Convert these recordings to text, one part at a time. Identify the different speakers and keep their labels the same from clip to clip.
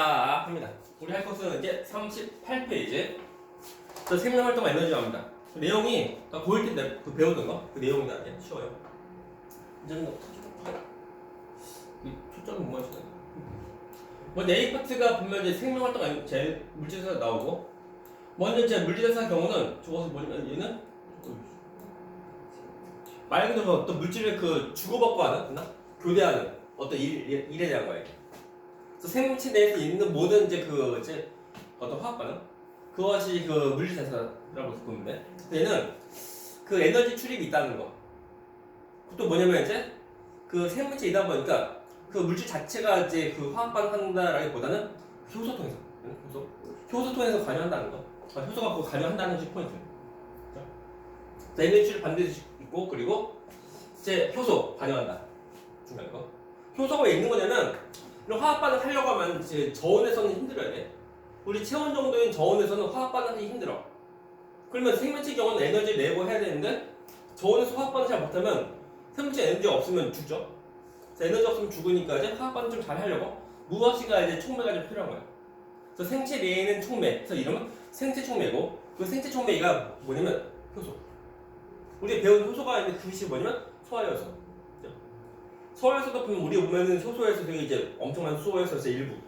Speaker 1: 자, 합니다. 우리 할 것은 이제 38페이지. 저 생명 활동 에너지 합니다. 그 내용이 아까 보일 텐데 그 배우던 거, 그 내용이다. 이게 쉬워요. 이제는 뭐이 초점은 뭐가 있어요? 먼저 A 파트가 보면 이제 생명 활동 에너- 제 물질에서 나오고 먼저 이제 물질에서 경우는 저것을 뭐냐면 얘는 말 그대로 어떤 물질을 그 주고받고 하는, 나 교대하는 어떤 일, 일- 일에 대한 거예요. 생물체 내에서 있는 모든 이제 그 이제 어떤 화학 반응 그것이 그 물질 보면 돼. 얘는 그 에너지 출입이 있다는 거. 또 뭐냐면 이제 그 생물체이다 보니까 그 물질 자체가 이제 그 화학 반응한다라기보다는 효소 통해서 응? 효소 효소 통해서 관여한다는 거. 아, 효소가 그 관여한다는 게 포인트. 자, 에너지 출입 반드시 있고 그리고 이제 효소 관여한다. 중요한 거. 효소가 왜 있는 거냐면 이런 화학 반응 하려고 하면 이제 저온에서는 힘들어야 돼. 우리 체온 정도인 저온에서는 화학 반응하기 힘들어. 그러면 생명체 경우는 에너지 내고 해야 되는데 저온에서 화학 반응 잘 못하면 생명체 에너지 없으면 죽죠. 에너지 없으면 죽으니까 이제 화학 반응 좀잘 하려고 무엇인가 이제 촉매가 좀 필요한 거야. 그래서 생체 내에는 촉매. 그래서 이름은 생체 촉매고 그 생체 촉매가 뭐냐면 효소. 우리 배운 효소가 있는 그것이 뭐냐면 소화효소. 서울에서도 보면 우리 보면은 효소에서 되게 이제 엄청난 수호에서 일부인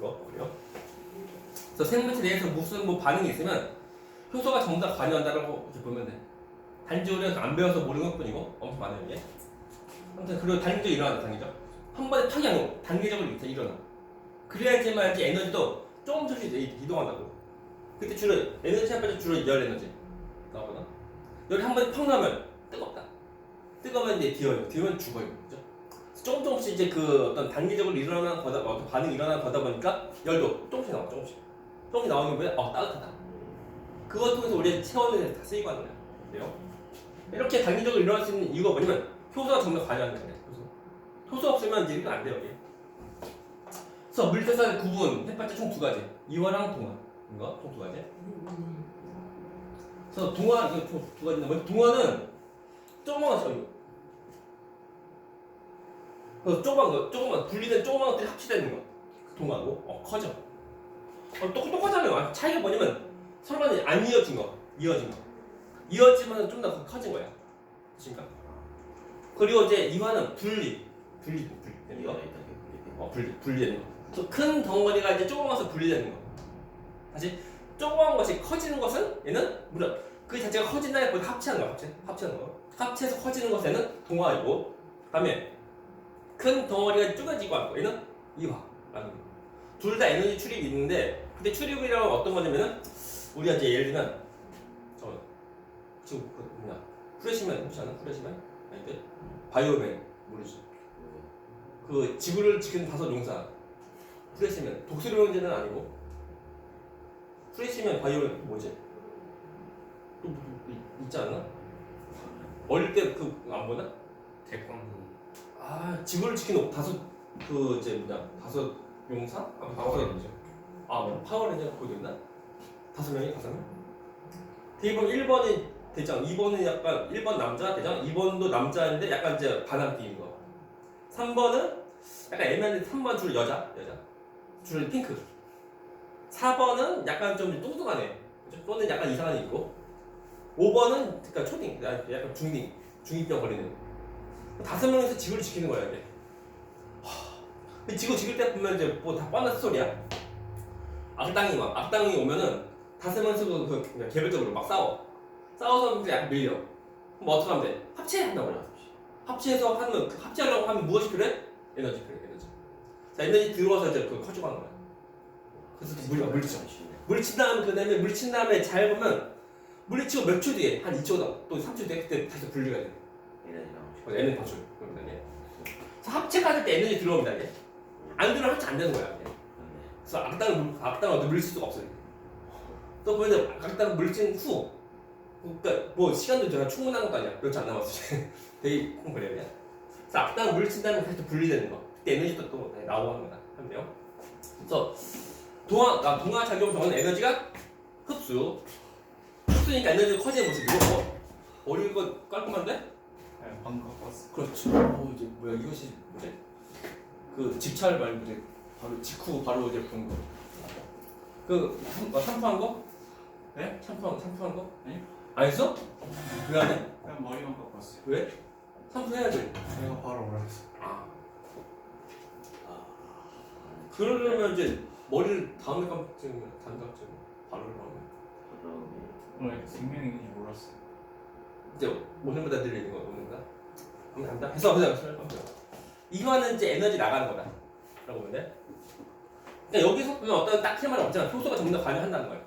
Speaker 1: 거 그래요. 그래서 생물체 내에서 무슨 뭐 반응이 있으면 효소가 다 관여한다라고 이렇게 보면 돼. 단지 우리가 안 배워서 모르는 것뿐이고 엄청 많아요 이게. 아무튼 그리고 단기적으로 일어난다 단기적. 한 번에 탁이 아니고 단기적으로 이렇게 일어나. 그래야지만 이제 에너지도 조금 조금씩 이동한다고. 그때 주로 에너지 합해서 주로 열 에너지 나오거든. 열이 한 번에 팍 나면 뜨겁다. 뜨거우면 이제 뒤어요. 뒤면 죽어요. 그죠? 조금 조금씩 이제 그 어떤 단기적으로 일어나는 거다 어떤 반응이 일어나는 거다 보니까 열도 조금씩 나와 조금씩. 조금씩 나오는 거에 어 따뜻하다. 그것 통해서 우리의 체온을 다 쓰이고 하는 거야. 그래요? 이렇게 단기적으로 일어날 수 있는 이유가 뭐냐면 효소가 정말 관여하는 거야. 효소 효소 없으면 이제 이거 안 돼요 이게. 그래서 물질사 구분 해봤자 총 두 가지. 이화랑 동화. 이거? 총두 가지? 그래서 동화 이거 총두 가지인데 동화는 조그만 거 그 조그만 거, 조그만 분리된 조그만 것들이 합치되는 거. 동하고 어 커져. 어, 똑 똑같잖아요. 아, 차이가 뭐냐면 서로 간에 안 이어진 거, 이어진 거. 이어지면 좀 더 커진 거야. 그러니까. 그리고 이제 이화는 분리, 분리, 분리. 이거 어 분리, 분리되는 거. 또큰 덩어리가 이제 조그마서 분리되는 거. 다시 조그만 것이 커지는 것은 얘는 물론 그 자체가 커진다는 걸 합치하는 거, 합치, 합치하는 거. 합치해서 커지는 것에는 동화이고, 그다음에 큰 덩어리가 쪼개지고 하는 거 얘는 이화라는 거. 둘다 에너지 출입이 있는데 근데 출입이라고 어떤 거냐면은 우리가 이제 예를 들면 저 지금 그 뭐냐 프레시맨 혹시 아나? 프레시맨 아닌데? 바이오맨 모르지 그 지구를 지키는 다섯 용사. 프레시맨 독수리용제는 아니고. 프레시맨 바이오맨 뭐지? 또 뭐, 뭐, 있지 않나? 어릴 때 그 안 보나?
Speaker 2: 대광
Speaker 1: 아 지구를 지키는 다섯 그 이제 뭐냐 다섯 용사? 아,
Speaker 2: 파워레인저
Speaker 1: 아 뭐, 파워레인저 거기 있나? 다섯 명이 다섯 명? 대입은 1번이 대장, 2번은 약간 1번 남자 대장, 2번도 남자인데 약간 이제 반항띠인 거. 3번은 약간 애매한데 3번 줄 여자, 여자. 줄 핑크. 4번은 약간 좀 뚱뚱하네. 또는 약간 이상한 애 있고. 5번은 그러니까 초딩, 약간 중딩, 중이병 걸리는. 다섯 명이서 지구를 지키는 거야 이게. 하, 지구 지킬 때 보면 이제 뭐 다 뻔한 스토리야. 악당이 막 악당이 오면은 다섯 명이서 그, 그 그냥 개별적으로 막 싸워. 싸워서 이제 약간 밀려. 그럼 어떻게 하면 돼? 합체한다고 그래. 합체해서 하면 그 합체하려고 하면 무엇이 필요해? 에너지 필요해. 에너지. 자 에너지 들어와서 이제 그 커지고 하는 거야. 그래서 물 물리쳐. 물친 다음에 그 다음에 물친 다음에 잘 보면 물리치고 몇 초 뒤에 한 2초 더, 또 3초 뒤에 그때 다시 분리가 돼. 어, 에너지 방출. 그러면 이게. 그래서 합체가 될때 에너지 들어옵니다. 안 들어오면 합체 안 되는 거야. 그래서 악당을 물- 악당을 물릴 수가 없어요. 또 보면 악당 물친 후, 그러니까 뭐 시간도 제가 충분한 것도 아니야. 며칠 안 남았어. 되게 콩 걸려야 돼. 그래서 악당 물친 다음에 다시 또 분리되는 거. 그때 에너지도 또 나오고 하는 거다. 한데요. 그래서 동화, 아, 동화 작용 경우는 에너지가 흡수. 흡수니까 에너지가 커지는 모습이고, 어? 머리 이거 깔끔한데?
Speaker 2: 방금 버스
Speaker 1: 그렇죠. 오, 이제 뭐야 이것이 뭐지? 그 집찰 말고 이제 바로 직후 바로 이제 본 거. 그 샴- 어, 샴푸한 거? 네? 샴푸한 샴푸한 거?
Speaker 2: 아니요.
Speaker 1: 안 했어? 왜 안 해?
Speaker 2: 그냥 머리만 깎았어요.
Speaker 1: 왜? 샴푸 해야지.
Speaker 2: 제가 바로 오라 했어.
Speaker 1: 아. 그러려면 이제 머리를 다음에 감지면 감지면 바로 나오면
Speaker 2: 오늘 생명이 있는지 몰랐어요.
Speaker 1: 이제 오늘보다 늘리는 거 오늘보다. 한번 간다. 해서 보자. 이거는 이제 에너지 나가는 거다. 라고 보면 돼. 그러니까 여기서 보면 어떤 딱히 말이 없잖아. 효소가 전부 다 관여한다는 거야.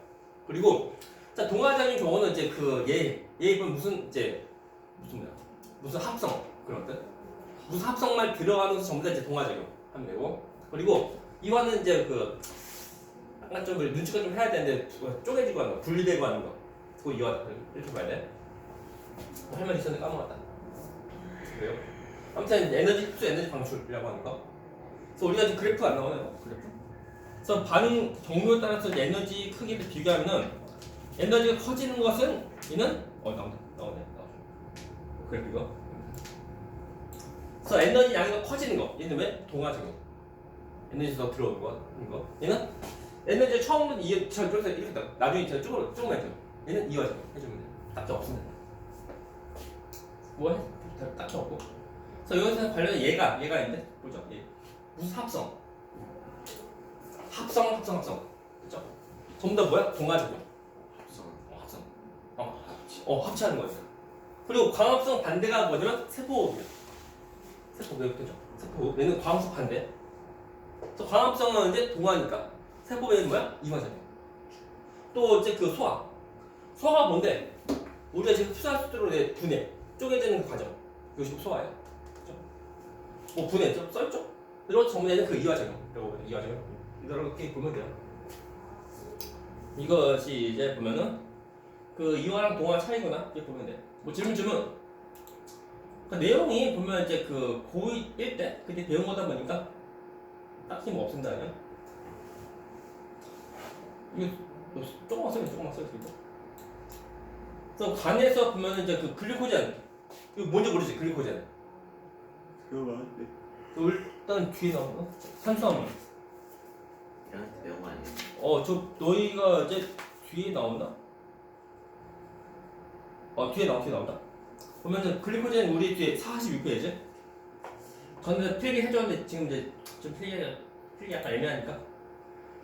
Speaker 1: 그리고 자 동화적인 경우는 이제 그얘얘 보면 무슨 이제 무슨 뭐야 무슨 합성 그런 것들 무슨 합성만 들어가는 것이 전부 다 이제 동화적용 하면 되고 그리고 이거는 이제 그 약간 좀 눈치가 좀 해야 되는데 쪼개지고 하는 거 분리되고 하는 거 그거 이거 이렇게 봐야 돼. 할 말 있었는데 까먹었다. 그래요? 아무튼 에너지 흡수, 에너지 방출이라고 하는 거. 그래서 우리가 지금 그래프 안 나오나요? 그래프. 그래서 반응 종류에 따라서 에너지 크기를 비교하면은 에너지가 커지는 것은 이는 어 나오네 나오네 나오네. 그래프 이거. 그래서 에너지 양이 더 커지는 거 얘는 왜 동화적용. 에너지 더 들어오는 거 이거. 얘는 에너지 처음은 이게 저 그래서 이렇게 나- 나중에 저 조금 조금 해줘. 얘는 이어져 해주면 돼. 딱히 없습니다. 뭐 해? 딱히 없고. 그래서 여기서 관련 얘가 얘가 있는데 보죠. 얘 무슨 합성? 합성 합성 합성. 그죠? 전부 다 뭐야? 동화적용.
Speaker 2: 합성.
Speaker 1: 어, 합성. 어, 어 합치하는 거예요. 그리고 광합성 반대가 뭐냐면 세포호흡이야. 세포호흡 그죠? 세포호흡. 얘는 광합성 반대. 그래서 광합성은 이제 동화니까 세포호흡은 뭐야? 이화적용. 또 이제 그 소화. 소화가 뭔데? 우리가 지금 흡수할 수 있도록 내 분해, 쪼개지는 그 과정. 이것이 소화예요. 그죠? 뭐 분해죠? 써있죠? 이런 전문에는 그 이화적용이라고 해요. 이화적용. 이렇게 보면 돼요. 이것이 이제 보면은 그 이화랑 동화 차이구나 이렇게 보면 돼. 뭐 질문 질문. 그 내용이 보면 이제 그 고1 때 그때 배운 거다 보니까 딱히 뭐 없습니다 그냥. 이거 뭐 조금만 써요 조금만 써요 이거. 그래서 간에서 보면 이제 그 글리코젠 이거 뭔지 모르지 글리코젠.
Speaker 2: 그거 맞는데.
Speaker 1: 그 일단 뒤에 나오는 거 탄수화물.
Speaker 3: 얘한테 배운 거 아니에요?
Speaker 1: 어, 저 너희가 이제 뒤에 나온다? 어, 뒤에 나오, 뒤에 나온다. 보면은 글리코젠 우리 뒤에 46페이지. 저는 필기 해줬는데 지금 이제 좀 필기 필기 약간 애매하니까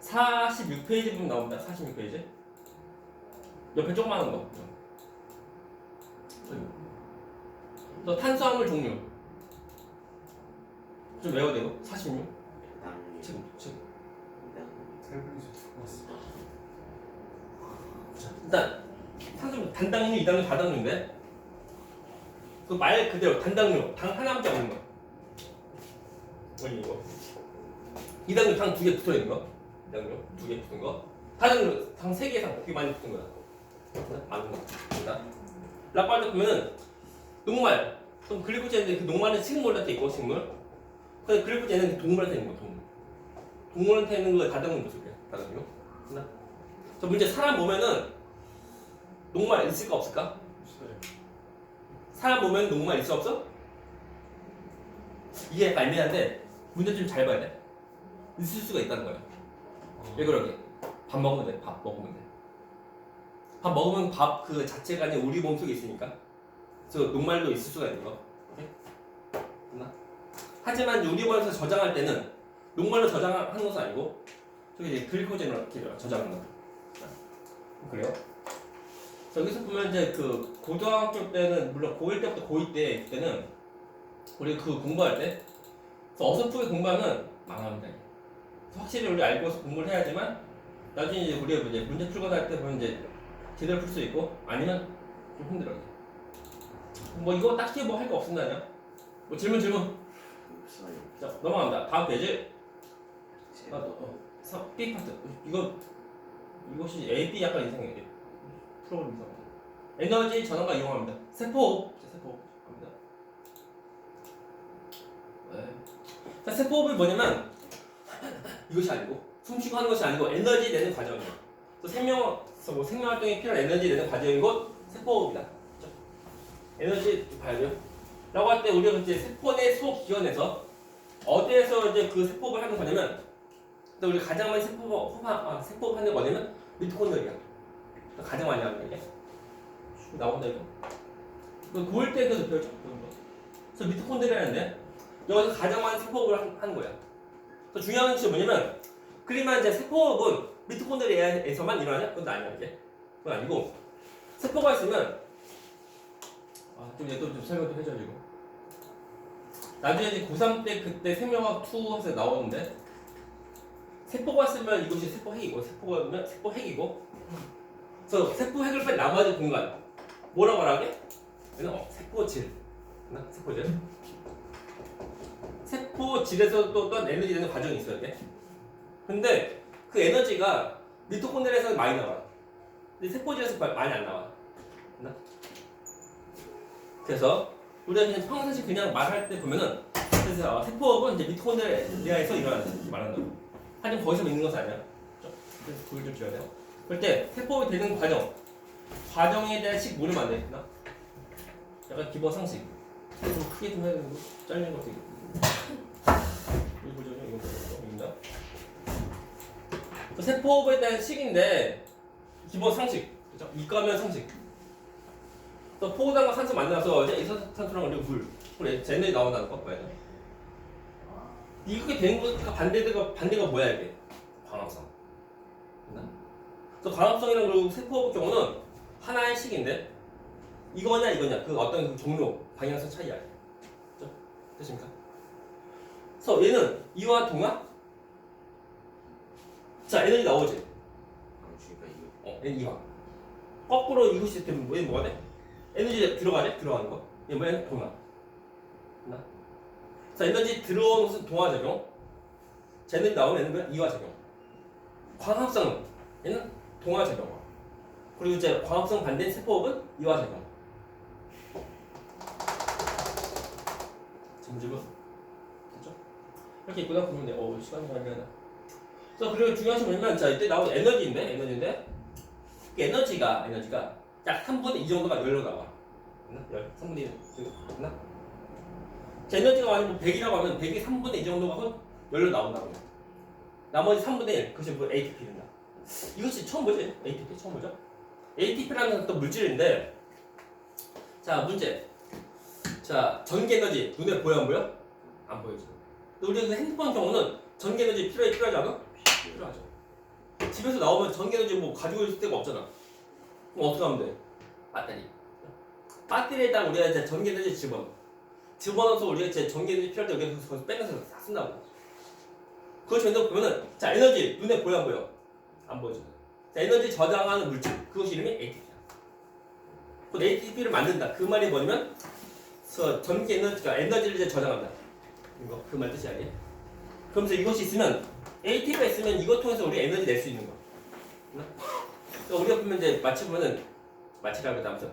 Speaker 1: 46페이지 부분 나옵니다. 46페이지. 옆에 조그마한 거. 또 탄수화물 종류. 좀 외워야 되고 46.
Speaker 3: 당류,
Speaker 1: 지금 지금.
Speaker 2: 듣고 왔어.
Speaker 1: 자, 일단 산소 단당류, 이당류, 다당류인데 그 말 그대로 단당류 당 하나밖에 없는 거. 뭐니 이거? 이당류 당 두 개 붙어 있는 거. 이당류 두 개 붙은 거. 다당류 당 세 개 이상 되게 많이 붙은 거야. 많은 거. 락발도 보면은 녹말 또 글리코젠인데 그 녹말은 식물한테 있고 식물. 그 글리코젠은 동물한테 있는 거 동물. 동물한테 있는 거 다당류 무슨 게 다당류? 저 문제 사람 보면은 녹말 있을까 없을까? 사람 보면 녹말 있어 없어? 이게 약간 애매한데 문제 좀 잘 봐야 돼. 있을 수가 있다는 거야. 왜 그러게? 밥 먹으면 돼. 밥 먹으면 돼. 밥 먹으면 밥 그 자체가 아니라 우리 몸 속에 있으니까. 그래서 녹말도 있을 수가 있는 거. 오케이? 하지만 몸에서 저장할 때는 녹말로 저장하는 것은 아니고 저기 이제 글리코젠으로 이렇게 저장하는 거. 그래요? 자, 여기서 보면 이제 그 고등학교 때는 물론 고1 때부터 고2 때 때는 우리 그 공부할 때 어설프게 공부하면 망합니다. 확실히 우리 알고서 공부를 해야지만 나중에 이제 우리가 이제 문제 풀거나 할 때 보면 이제 제대로 풀 수 있고 아니면 좀 힘들어요. 뭐 이거 딱히 뭐 할 거 없습니다. 그냥. 뭐 질문 질문.
Speaker 3: 없어요.
Speaker 1: 자 넘어갑니다. 다음 페이지.
Speaker 3: 제
Speaker 1: 아, 어, 3, B 파트. 이거 이것이 A, B 약간 이상해. 프로그램 이상. 에너지 전환과 이용합니다. 세포. 자, 세포 갑니다. 네. 자, 세포호흡이 뭐냐면 이것이 아니고 숨쉬고 하는 것이 아니고 에너지 내는 과정이에요. 그래서 생명, 그래서 뭐 생명 활동에 필요한 에너지 내는 과정인 것 세포호흡이다. 에너지 봐야 돼요. 라고 할 때 우리가 이제 세포 내 소기관에서 어디에서 이제 그 세포를 하는 거냐면 근데 우리 가장 많이 세포 호파 아, 세포 하는 거 어디면 미토콘드리아. 가장 많이 하는 게 나온다 이거. 그 고일 때 그래서 미토콘드리아인데 여기서 가장 많은 한- 하는 거야. 또 중요한 것이 뭐냐면 그러면 이제 세포업은 미토콘드리아에서만 일어나냐? 그건 아니야 이제. 그건 아니고 세포가 있으면 아 좀 얘도 좀 설명 좀 해줘 이거. 나중에 이제 고3 때 그때 생명학 2 해서 나오는데? 세포가 있으면 이것이 세포 핵이고 세포가 있으면 세포 핵이고. 그래서 세포 핵을 뺀 나머지 공간. 뭐라고 말하게? 얘는 어, 세포질. 나 세포질. 세포질에서 또 어떤 에너지 되는 과정이 있어야 돼. 근데 그 에너지가 미토콘드리아에서 많이 나와. 근데 세포질에서 마- 많이 안 나와. 나? 그래서 우리가 그냥 평상시 그냥 말할 때 보면은 그래서 어, 세포업은 이제 미토콘드리아에서 일어나는 말한다고 하지만 거기서 있는 것은 아니야. 그걸 좀 지어야 돼요. 그럴 때 세포업이 되는 과정 과정에 대한 식 모르면 안 되겠나? 약간 기본 상식. 좀 크게 좀 해야 되는 거 잘리는 있고. 이거 보죠 이거 그 세포업에 대한 식인데 기본 상식. 그죠? 이과면 상식 또 포도당과 산소 만나서 이제 이산화탄소랑 그리고 물 그래 쟤네 나온다는 거 봐야 돼. 이렇게 된 거가 반대가 반대가 뭐야 이게? 광합성? 그래서 광합성이랑 그리고 세포업 경우는 하나의 식인데 이거냐 이거냐. 그 어떤 그 종류 방향성 차이야. 그죠? 됐습니까? 그래서 얘는 이와 동화 자 에너지 나오지?
Speaker 3: 방주가 이거.
Speaker 1: 어 얘는 이와. 거꾸로 이것이 되면 얘는 뭐가 돼? 에너지 들어가네? 들어가는 거얘 뭐야? 동화 나? 자 에너지 들어오는 것은 동화 작용 자 에너지 나오는 얘는 뭐야? 이와 작용 광합성은 얘는 동화 작용 그리고 이제 광합성 반대인 세포업은 이와 작용 점집은 됐죠? 이렇게 있구나 돼. 어 시간이 가나 자 그리고 중요한 것이 뭐냐면 자 이때 나온 에너지인데 에너지인데 그 에너지가 에너지가 약 3분의 2 정도가 열로 나와 맞나? 열 3분의 1 맞나? 자 에너지가 만약 100이라고 하면 100이 3분의 2 정도가 열로 나온다고 나머지 3분의 1 그것이 뭐 ATP입니다 이것이 처음 보지? ATP 처음 보죠? ATP라는 또 물질인데 자 문제 자 전기 에너지 눈에 보여 안 보여? 안 보이죠 근데 우리 그 핸드폰 경우는 전기 에너지 필요해 필요하지 않아? 필요하죠 집에서 나오면 전기 에너지 뭐 가지고 있을 데가 없잖아 그럼 어떻게 하면 돼? 배터리 배터리에다 우리가 이제 전기 에너지 집어넣어 집어넣어서 우리가 이제 전기 에너지 필요할 때 여기서 거기서 빼면서 싹 쓴다고. 그거 전부 보면은 자 에너지 눈에 보여 안 보여? 안 보이죠 자 에너지 저장하는 물질 그것이 이름이 ATP야. 그 ATP를 만든다. 그 말이 뭐냐면 그래서 전기 에너지가 에너지를 이제 저장한다. 이거 그 말 뜻이 아니에요? 그러면서 이것이 있으면 ATP가 있으면 이것 통해서 우리 에너지 낼 수 있는 거야. 그러니까 우리가 보면 이제 마치 보면은 마치라고 하면서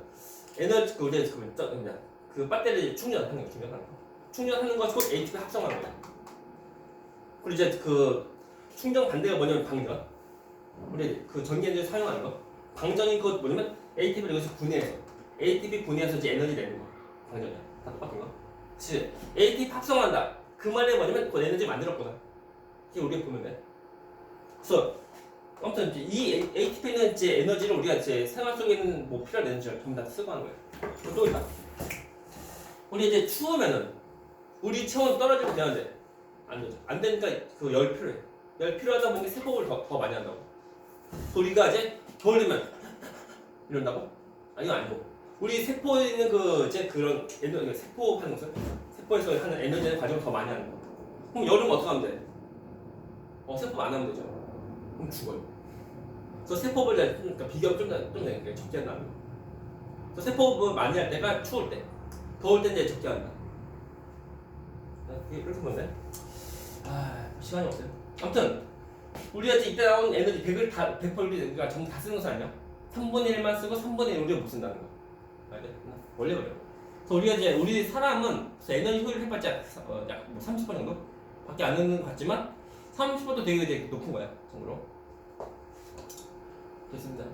Speaker 1: 에너지 그 우리가 그 저- 그냥 그 배터리 충전하는 거 충전하는 거. 충전하는 것과 ATP 합성하는 거야. 그리고 이제 그 충전 반대가 뭐냐면 방전. 우리 그 전기 에너지 사용하는 거. 방전이 그 뭐냐면 ATP를 여기서 분해해서 ATP 분해해서 이제 에너지 내는 거. 방전이야. 다 똑같은 거. 그치? ATP 합성한다. 그 말이 뭐냐면 그 에너지 만들었구나. 이게 우리가 보면 돼. 그래서 아무튼 이 ATP는 이제 에너지를 우리가 이제 생활 속에 있는 뭐 필요한 에너지를 전부 다 쓰고 하는 거예요. 그리고 또 있다. 우리 이제 추우면은 우리 체온 떨어지면 되는데 안 되죠. 안 되니까 그 열 필요해. 열 필요하다 보니 세포를 더, 더 많이 한다고. 우리가 이제 겨울 되면 이런다고? 아니 가 아니고 우리 세포에 있는 그 이제 그런 에너지 세포 하는 것을 세포에서 하는 에너지의 과정을 더 많이 하는 거. 그럼 여름 어떻게 하면 돼? 어 세포 안 하면 되죠 그럼 죽어요. 그래서 이제 그러니까 비교하면 좀더 좀 적게 한다는 거 그래서 세포를 많이 할 때가 추울 때 더울 때 이제 적게 한다. 이렇게 보면 돼? 아 시간이 없어요. 아무튼 우리가 이제 이때 나온 에너지 100을 다 100% 우리가 전부 다 쓰는 것은 아니야? 3분의 1만 쓰고 3분의 1 우리가 못 쓴다는 거. 알돼? 원래 그래요. 그래서 우리가 이제 우리 사람은 에너지 효율 해봤자 어, 약뭐 30% 정도? 밖에 안 되는 것 같지만 30%도 되게 되게 높은 거야 정도로 됐습니다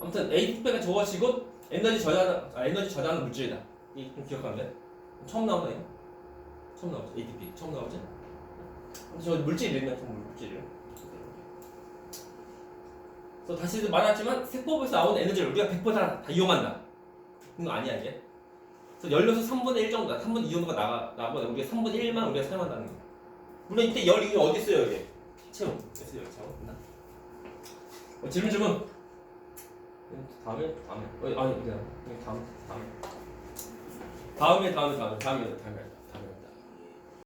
Speaker 1: 아무튼 ATP가 적어지고 에너지 저장 아, 에너지 저장하는 물질이다 이좀 기억하면 돼 처음 나오나 이거? 처음 나오지 ATP 처음 나오지 저 물질이 있나 좀 물질이요. 그래서 다시 말했지만 세포에서 나오는 에너지를 우리가 100%다 다 이용한다. 그건 아니야 이게. 그래서 열려서 3분의 1 정도다. 3분의 2 정도가 나가 나보다 우리가 3분의 1만 우리가 사용한다는 거. 물론 이때 열이 어디 있어요 여기? 체온. 그래서 열 체온. 어, 질문 질문. 다음에 다음에. 어, 아니 그냥 다음 다음에 다음에. 다음에 다음에 다음에 다음에